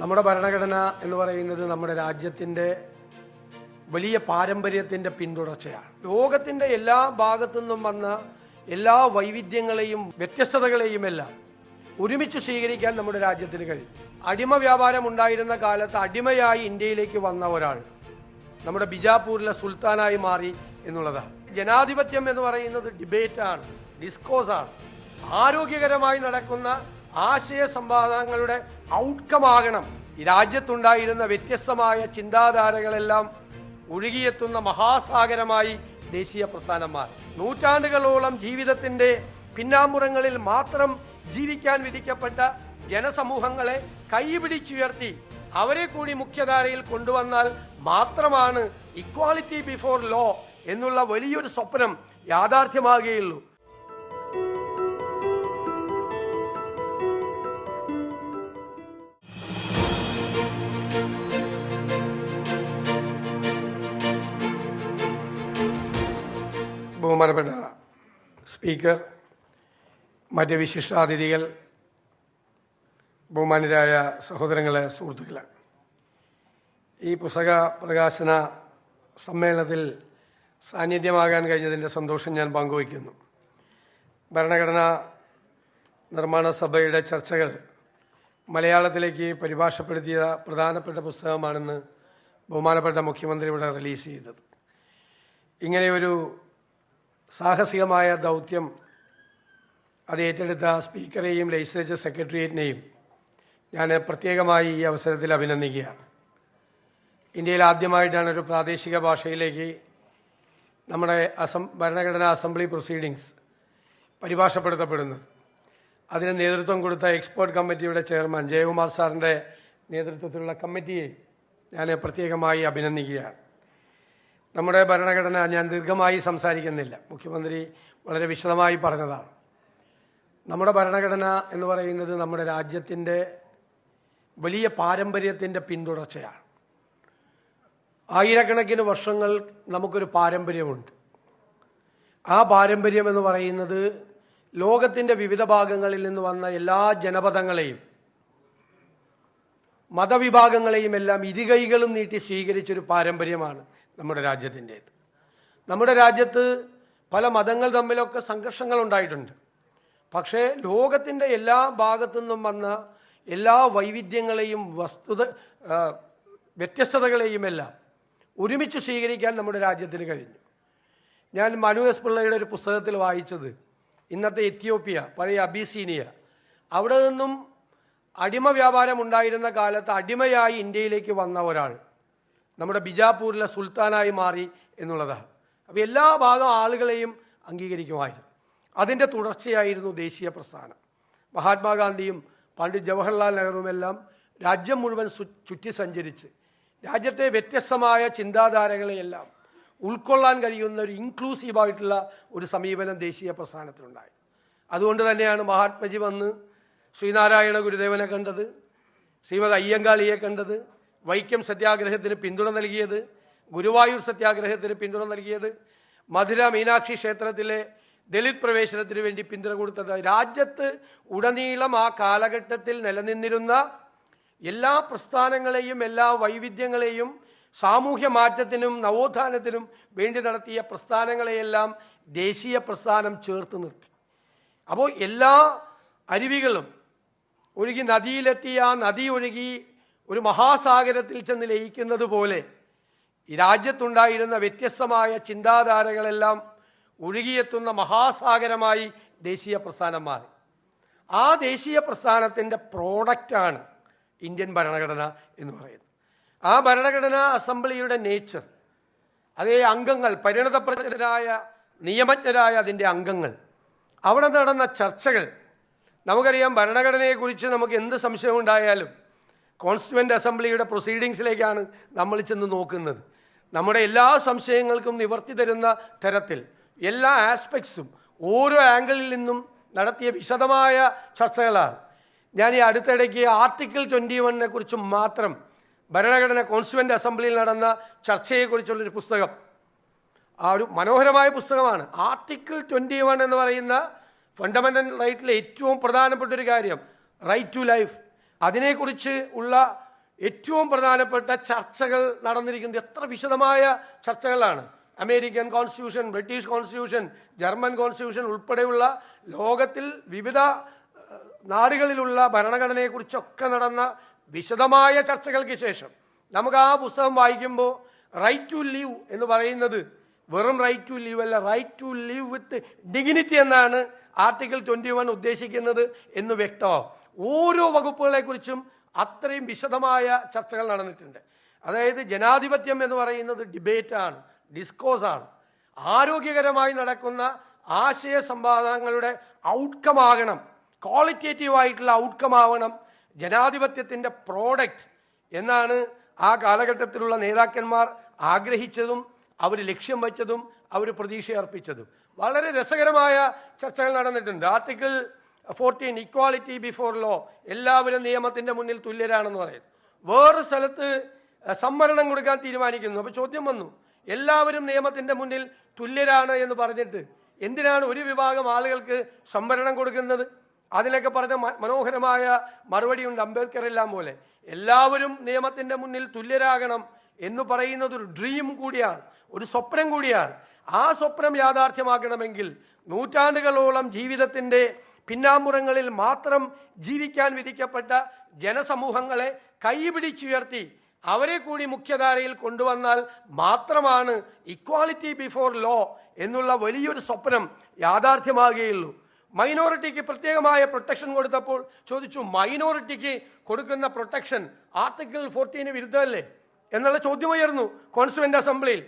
നമ്മുടെ ഭരണഘടന എന്ന് പറയുന്നത് നമ്മുടെ രാജ്യത്തിന്റെ വലിയ പാരമ്പര്യത്തിന്റെ പിന്തുടർച്ചയാണ്. ലോകത്തിന്റെ എല്ലാ ഭാഗത്തു നിന്നും വന്ന എല്ലാ വൈവിധ്യങ്ങളെയും വ്യത്യസ്തതകളെയും എല്ലാം ഒരുമിച്ച് സ്വീകരിക്കാൻ നമ്മുടെ രാജ്യത്തിന് കഴിയും. അടിമ വ്യാപാരം ഉണ്ടായിരുന്ന കാലത്ത് അടിമയായി ഇന്ത്യയിലേക്ക് വന്ന ഒരാൾ നമ്മുടെ ബിജാപൂരിലെ സുൽത്താനായി മാറി എന്നുള്ളതാണ്. ജനാധിപത്യം എന്ന് പറയുന്നത് ഡിബേറ്റാണ് ഡിസ്കോസാണ്. ആരോഗ്യകരമായി നടക്കുന്ന ആശയ സംവാദങ്ങളുടെ ഔട്ട്കമാകണം. രാജ്യത്തുണ്ടായിരുന്ന വ്യത്യസ്തമായ ചിന്താധാരകളെല്ലാം ഒഴുകിയെത്തുന്ന മഹാസാഗരമായി ദേശീയ പ്രസ്ഥാനന്മാർ നൂറ്റാണ്ടുകളോളം ജീവിതത്തിന്റെ പിന്നാമ്പുറങ്ങളിൽ മാത്രം ജീവിക്കാൻ വിധിക്കപ്പെട്ട ജനസമൂഹങ്ങളെ കൈപിടിച്ചുയർത്തി അവരെ കൂടി മുഖ്യധാരയിൽ കൊണ്ടുവന്നാൽ മാത്രമാണ് ഇക്വാളിറ്റി ബിഫോർ ലോ എന്നുള്ള വലിയൊരു സ്വപ്നം യാഥാർത്ഥ്യമാകുകയുള്ളൂ. ബഹുമാനപ്പെട്ട സ്പീക്കർ മറ്റ് വിശിഷ്ടാതിഥികൾ ബഹുമാനരായ സഹോദരങ്ങളെ സുഹൃത്തുക്കളെ. ഈ പുസ്തക പ്രകാശന സമ്മേളനത്തിൽ സാന്നിധ്യമാകാൻ കഴിഞ്ഞതിന്റെ സന്തോഷം ഞാൻ പങ്കുവയ്ക്കുന്നു. ഭരണഘടനാ നിർമ്മാണ സഭയുടെ ചർച്ചകൾ മലയാളത്തിലേക്ക് പരിഭാഷപ്പെടുത്തിയ പ്രധാനപ്പെട്ട പുസ്തകമാണെന്ന് ബഹുമാനപ്പെട്ട മുഖ്യമന്ത്രി ഇവിടെ റിലീസ് ചെയ്തത്. ഇങ്ങനെയൊരു സാഹസികമായ ദൗത്യം അത് ഏറ്റെടുത്ത സ്പീക്കറെയും ലെജിസ്ലേച്ചർ സെക്രട്ടേറിയറ്റിനെയും ഞാൻ പ്രത്യേകമായി ഈ അവസരത്തിൽ അഭിനന്ദിക്കുകയാണ്. ഇന്ത്യയിൽ ആദ്യമായിട്ടാണ് ഒരു പ്രാദേശിക ഭാഷയിലേക്ക് നമ്മുടെ അസം ഭരണഘടനാ അസംബ്ലി പ്രൊസീഡിങ്സ് പരിഭാഷപ്പെടുത്തപ്പെടുന്നത്. അതിന് നേതൃത്വം കൊടുത്ത എക്സ്പോർട്ട് കമ്മിറ്റിയുടെ ചെയർമാൻ ജയകുമാർ സാറിന്റെ നേതൃത്വത്തിലുള്ള കമ്മിറ്റിയെ ഞാൻ പ്രത്യേകമായി അഭിനന്ദിക്കുകയാണ്. നമ്മുടെ ഭരണഘടന ഞാൻ ദീർഘമായി സംസാരിക്കുന്നില്ല. മുഖ്യമന്ത്രി വളരെ വിശദമായി പറഞ്ഞതാണ്. നമ്മുടെ ഭരണഘടന എന്ന് പറയുന്നത് നമ്മുടെ രാജ്യത്തിന്റെ വലിയ പാരമ്പര്യത്തിന്റെ പിന്തുടർച്ചയാണ്. ആയിരക്കണക്കിന് വർഷങ്ങൾ നമുക്കൊരു പാരമ്പര്യമുണ്ട്. ആ പാരമ്പര്യം എന്ന് പറയുന്നത് ലോകത്തിന്റെ വിവിധ ഭാഗങ്ങളിൽ നിന്ന് വന്ന എല്ലാ ജനപദങ്ങളെയും മതവിഭാഗങ്ങളെയും എല്ലാം ഇരുകൈകളും നീട്ടി സ്വീകരിച്ചൊരു പാരമ്പര്യമാണ്. നമ്മുടെ രാജ്യത്തിന്റേത്. നമ്മുടെ രാജ്യത്ത് പല മതങ്ങൾ തമ്മിലൊക്കെ സംഘർഷങ്ങൾ ഉണ്ടായിട്ടുണ്ട് പക്ഷേ ലോകത്തിന്റെ എല്ലാ ഭാഗത്തു നിന്നും വന്ന എല്ലാ വൈവിധ്യങ്ങളെയും വസ്തുത വ്യത്യസ്തതകളെയും എല്ലാം ഒരുമിച്ച് സ്വീകരിക്കാൻ നമ്മുടെ രാജ്യത്തിന് കഴിഞ്ഞു. ഞാൻ മനു എസ് പിള്ളയുടെ ഒരു പുസ്തകത്തിൽ വായിച്ചത് ഇന്നത്തെ എത്യോപ്യ പഴയ അബിസീനിയ. അവിടെ നിന്നും അടിമ വ്യാപാരം ഉണ്ടായിരുന്ന കാലത്ത് അടിമയായി ഇന്ത്യയിലേക്ക് വന്ന ഒരാൾ നമ്മുടെ ബിജാപൂരിലെ സുൽത്താനായി മാറി എന്നുള്ളതാണ്. അപ്പോൾ എല്ലാ ഭാഗം ആളുകളെയും അംഗീകരിക്കുമായിരുന്നു. അതിന്റെ തുടർച്ചയായിരുന്നു ദേശീയ പ്രസ്ഥാനം. മഹാത്മാഗാന്ധിയും പണ്ഡിറ്റ് ജവഹർലാൽ നെഹ്റുവുമെല്ലാം രാജ്യം മുഴുവൻ ചുറ്റി സഞ്ചരിച്ച് രാജ്യത്തെ വ്യത്യസ്തമായ ചിന്താധാരകളെയെല്ലാം ഉൾക്കൊള്ളാൻ കഴിയുന്ന ഒരു ഇൻക്ലൂസീവായിട്ടുള്ള ഒരു സമീപനം ദേശീയ പ്രസ്ഥാനത്തിലുണ്ടായി. അതുകൊണ്ട് തന്നെയാണ് മഹാത്മജി വന്ന് ശ്രീനാരായണ ഗുരുദേവനെ കണ്ടത് ശ്രീമദ് അയ്യങ്കാളിയെ കണ്ടത് വൈക്കം സത്യാഗ്രഹത്തിന് പിന്തുണ നൽകിയത് ഗുരുവായൂർ സത്യാഗ്രഹത്തിന് പിന്തുണ നൽകിയത് മധുര മീനാക്ഷി ക്ഷേത്രത്തിലെ ദലിത് പ്രവേശനത്തിന് വേണ്ടി പിന്തുണ കൊടുത്തത്. രാജ്യത്ത് ഉടനീളം ആ കാലഘട്ടത്തിൽ നിലനിന്നിരുന്ന എല്ലാ പ്രസ്ഥാനങ്ങളെയും എല്ലാ വൈവിധ്യങ്ങളെയും സാമൂഹ്യ മാറ്റത്തിനും നവോത്ഥാനത്തിനും വേണ്ടി നടത്തിയ പ്രസ്ഥാനങ്ങളെയെല്ലാം ദേശീയ പ്രസ്ഥാനം ചേർത്ത് നിർത്തി. അപ്പോൾ എല്ലാ അരുവികളും ഒഴുകി നദിയിലെത്തിയ നദി ഒഴുകി ഒരു മഹാസാഗരത്തിൽ ചെന്ന് ലയിക്കുന്നത് പോലെ രാജ്യത്തുണ്ടായിരുന്ന വ്യത്യസ്തമായ ചിന്താധാരകളെല്ലാം ഒഴുകിയെത്തുന്ന മഹാസാഗരമായി ദേശീയ പ്രസ്ഥാനം മാറി. ആ ദേശീയ പ്രസ്ഥാനത്തിന്റെ പ്രോഡക്റ്റാണ് ഇന്ത്യൻ ഭരണഘടന എന്ന് പറയുന്നത്. ആ ഭരണഘടനാ അസംബ്ലിയുടെ നേച്ചർ അതേ അംഗങ്ങൾ പരിണതപ്രജ്ഞരായ നിയമജ്ഞരായ അതിന്റെ അംഗങ്ങൾ. അവിടെ നടന്ന ചർച്ചകൾ നമുക്കറിയാം ഭരണഘടനയെക്കുറിച്ച് നമുക്ക് എന്ത് സംശയമുണ്ടായാലും കോൺസ്റ്റിറ്റ്യുവന്റ് അസംബ്ലിയുടെ പ്രൊസീഡിങ്സിലേക്കാണ് നമ്മൾ ചെന്ന് നോക്കുന്നത്. നമ്മുടെ എല്ലാ സംശയങ്ങൾക്കും നിവർത്തി തരുന്ന തരത്തിൽ എല്ലാ ആസ്പെക്ട്സും ഓരോ ആംഗിളിൽ നിന്നും നടത്തിയ വിശദമായ ചർച്ചകളാണ്. ഞാൻ ഈ അടുത്തിടയ്ക്ക് ആർട്ടിക്കിൾ ട്വന്റി വണ്ണിനെ കുറിച്ച് മാത്രം ഭരണഘടന കോൺസ്റ്റുവന്റ് അസംബ്ലിയിൽ നടന്ന ചർച്ചയെക്കുറിച്ചുള്ളൊരു പുസ്തകം. ആ ഒരു മനോഹരമായ പുസ്തകമാണ്. ആർട്ടിക്കിൾ ട്വന്റി വൺ എന്ന് പറയുന്ന ഫണ്ടമെന്റൽ റൈറ്റിലെ ഏറ്റവും പ്രധാനപ്പെട്ട ഒരു കാര്യം റൈറ്റ് ടു ലൈഫ് അതിനെക്കുറിച്ച് ഉള്ള ഏറ്റവും പ്രധാനപ്പെട്ട ചർച്ചകൾ നടന്നിരിക്കുന്നത് എത്ര വിശദമായ ചർച്ചകളാണ്. American constitution British constitution German constitution ഉൾപ്പെടെയുള്ള ലോകത്തിൽ വിവിധ നാടുകളിലുള്ള ഭരണഘടനയെക്കുറിച്ചൊക്കെ നടന്ന വിശദമായ ചർച്ചകൾക്ക് ശേഷം നമുക്ക് ആ പുസ്തകം വായിക്കുമ്പോൾ റൈറ്റ് ടു ലിവ് എന്ന് പറയുന്നത് വെറും റൈറ്റ് ടു ലിവ് അല്ല right to live with dignity എന്നാണ് ആർട്ടിക്കിൾ ട്വന്റി വൺ ഉദ്ദേശിക്കുന്നത് എന്ന് വ്യക്തമാവും. ഓരോ വകുപ്പുകളെക്കുറിച്ചും അത്രയും വിശദമായ ചർച്ചകൾ നടന്നിട്ടുണ്ട്. അതായത് ജനാധിപത്യം എന്ന് പറയുന്നത് ഡിബേറ്റാണ് ഡിസ്കോസ് ആണ്. ആരോഗ്യകരമായി നടക്കുന്ന ആശയ സംവാദങ്ങളുടെ ഔട്ട്കം ആകണം ക്വാളിറ്റേറ്റീവ് ആയിട്ടുള്ള ഔട്ട്കം ആവണം ജനാധിപത്യത്തിന്റെ പ്രോഡക്റ്റ് എന്നാണ് ആ കാലഘട്ടത്തിലുള്ള നേതാക്കന്മാർ ആഗ്രഹിച്ചതും അവർ ലക്ഷ്യം വെച്ചതും അവർ പ്രതീക്ഷ അർപ്പിച്ചതും വളരെ രസകരമായ ചർച്ചകൾ നടന്നിട്ടുണ്ട്. Article fourteen equality before law എല്ലാവരും നിയമത്തിന്റെ മുന്നിൽ തുല്യരാണെന്ന് പറയും. വേറെ സ്ഥലത്ത് സംവരണം കൊടുക്കാൻ തീരുമാനിക്കുന്നു. അപ്പൊ ചോദ്യം വന്നു. എല്ലാവരും നിയമത്തിന്റെ മുന്നിൽ തുല്യരാണ് എന്ന് പറഞ്ഞിട്ട് എന്തിനാണ് ഒരു വിഭാഗം ആളുകൾക്ക് സംവരണം കൊടുക്കുന്നത്? അതിലൊക്കെ പറഞ്ഞ മനോഹരമായ മനോഹരമായ മറുപടിയുണ്ട് അംബേദ്കർ എല്ലാം പോലെ. എല്ലാവരും നിയമത്തിന്റെ മുന്നിൽ തുല്യരാകണം എന്ന് പറയുന്നത് ഒരു ഡ്രീം കൂടിയാണ്. ഒരു സ്വപ്നം കൂടിയാണ്. ആ സ്വപ്നം യാഥാർത്ഥ്യമാക്കണമെങ്കിൽ നൂറ്റാണ്ടുകളോളം ജീവിതത്തിന്റെ പിന്നാമ്പുറങ്ങളിൽ മാത്രം ജീവിക്കാൻ വിധിക്കപ്പെട്ട ജനസമൂഹങ്ങളെ കൈപിടിച്ചുയർത്തി അവരെ കൂടി മുഖ്യധാരയിൽ കൊണ്ടുവന്നാൽ മാത്രമാണ് ഇക്വാളിറ്റി ബിഫോർ ലോ എന്നുള്ള വലിയൊരു സ്വപ്നം യാഥാർത്ഥ്യമാകുകയുള്ളൂ. മൈനോറിറ്റിക്ക് പ്രത്യേകമായ പ്രൊട്ടക്ഷൻ കൊടുത്തപ്പോൾ ചോദിച്ചു മൈനോറിറ്റിക്ക് കൊടുക്കുന്ന പ്രൊട്ടക്ഷൻ ആർട്ടിക്കിൾ ഫോർട്ടീന് വിരുദ്ധമല്ലേ? എന്നുള്ള ചോദ്യമുയർന്നു കോൺസ്റ്റുവന്റ് അസംബ്ലിയിൽ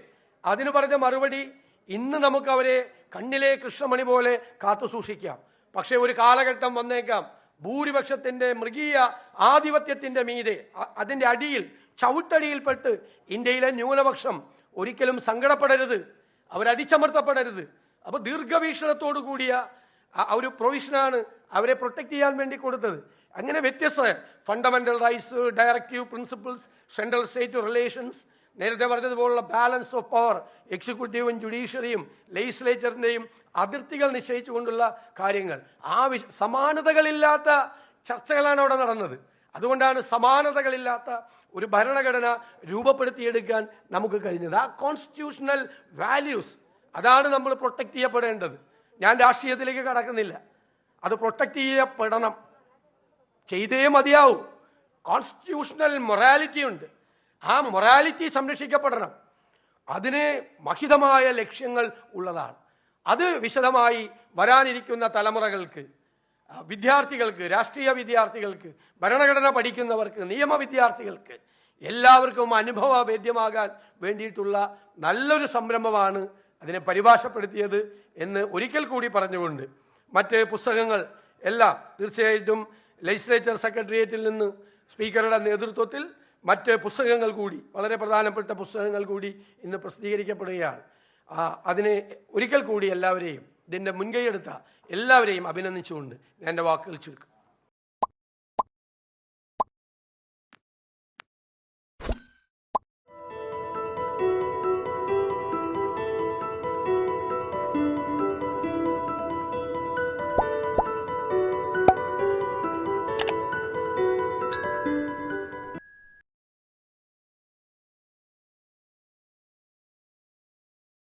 അതിന് പറഞ്ഞ മറുപടി ഇന്ന് നമുക്ക് അവരെ കണ്ണിലെ കൃഷ്ണമണി പോലെ കാത്തു സൂക്ഷിക്കാം പക്ഷേ ഒരു കാലഘട്ടം വന്നേക്കാം. ഭൂരിപക്ഷത്തിന്റെ മൃഗീയ ആധിപത്യത്തിന്റെ മീതെ അതിന്റെ അടിയിൽ ചവിട്ടടിയിൽപ്പെട്ട് ഇന്ത്യയിലെ ന്യൂനപക്ഷം ഒരിക്കലും സങ്കടപ്പെടരുത് അവരടിച്ചമർത്തപ്പെടരുത്. അപ്പോൾ ദീർഘവീക്ഷണത്തോടു കൂടിയ ഒരു പ്രൊവിഷനാണ് അവരെ പ്രൊട്ടക്ട് ചെയ്യാൻ വേണ്ടി കൊടുത്തത്. അങ്ങനെ വ്യത്യസ്ത fundamental rights directive principles central state relations നേരത്തെ പറഞ്ഞതുപോലുള്ള ബാലൻസ് ഓഫ് പവർ എക്സിക്യൂട്ടീവും ജുഡീഷ്യറിയും ലെജിസ്ലേച്ചറിന്റെയും അതിർത്തികൾ നിശ്ചയിച്ചുകൊണ്ടുള്ള കാര്യങ്ങൾ. ആ വിശ സമാനതകളില്ലാത്ത ചർച്ചകളാണ് അവിടെ നടന്നത്. അതുകൊണ്ടാണ് സമാനതകളില്ലാത്ത ഒരു ഭരണഘടന രൂപപ്പെടുത്തിയെടുക്കാൻ നമുക്ക് കഴിഞ്ഞത്. ആ കോൺസ്റ്റിറ്റ്യൂഷണൽ വാല്യൂസ് അതാണ് നമ്മൾ പ്രൊട്ടക്ട് ചെയ്യപ്പെടേണ്ടത്. ഞാൻ രാഷ്ട്രീയത്തിലേക്ക് കടക്കുന്നില്ല. അത് പ്രൊട്ടക്ട് ചെയ്യപ്പെടണം. ചെയ്തേ മതിയാവൂ. കോൺസ്റ്റിറ്റ്യൂഷണൽ മൊറാലിറ്റി ഉണ്ട്. ആ മൊറാലിറ്റി സംരക്ഷിക്കപ്പെടണം. അതിന് മഹിതമായ ലക്ഷ്യങ്ങൾ ഉള്ളതാണ്. അത് വിശദമായി വരാനിരിക്കുന്ന തലമുറകൾക്ക് വിദ്യാർത്ഥികൾക്ക് രാഷ്ട്രീയ വിദ്യാർത്ഥികൾക്ക് ഭരണഘടന പഠിക്കുന്നവർക്ക് നിയമ വിദ്യാർത്ഥികൾക്ക് എല്ലാവർക്കും അനുഭവവേദ്യമാകാൻ വേണ്ടിയിട്ടുള്ള നല്ലൊരു സംരംഭമാണ് അതിനെ പരിഭാഷപ്പെടുത്തിയത് എന്ന് ഒരിക്കൽ കൂടി പറഞ്ഞുകൊണ്ട് മറ്റ് പുസ്തകങ്ങൾ എല്ലാം തീർച്ചയായിട്ടും ലെജിസ്ലേച്ചർ സെക്രട്ടേറിയറ്റിൽ നിന്ന് സ്പീക്കറുടെ നേതൃത്വത്തിൽ മറ്റ് പുസ്തകങ്ങൾ കൂടി വളരെ പ്രധാനപ്പെട്ട പുസ്തകങ്ങൾ കൂടി ഇന്ന് പ്രസിദ്ധീകരിക്കപ്പെടുകയാണ്. അതിന് ഒരിക്കൽ കൂടി എല്ലാവരെയും ഇതിന്റെ മുൻകൈയെടുത്ത എല്ലാവരെയും അഭിനന്ദിച്ചുകൊണ്ട് ഞാൻ എന്റെ വാക്കുകൾ ചുരുക്കും.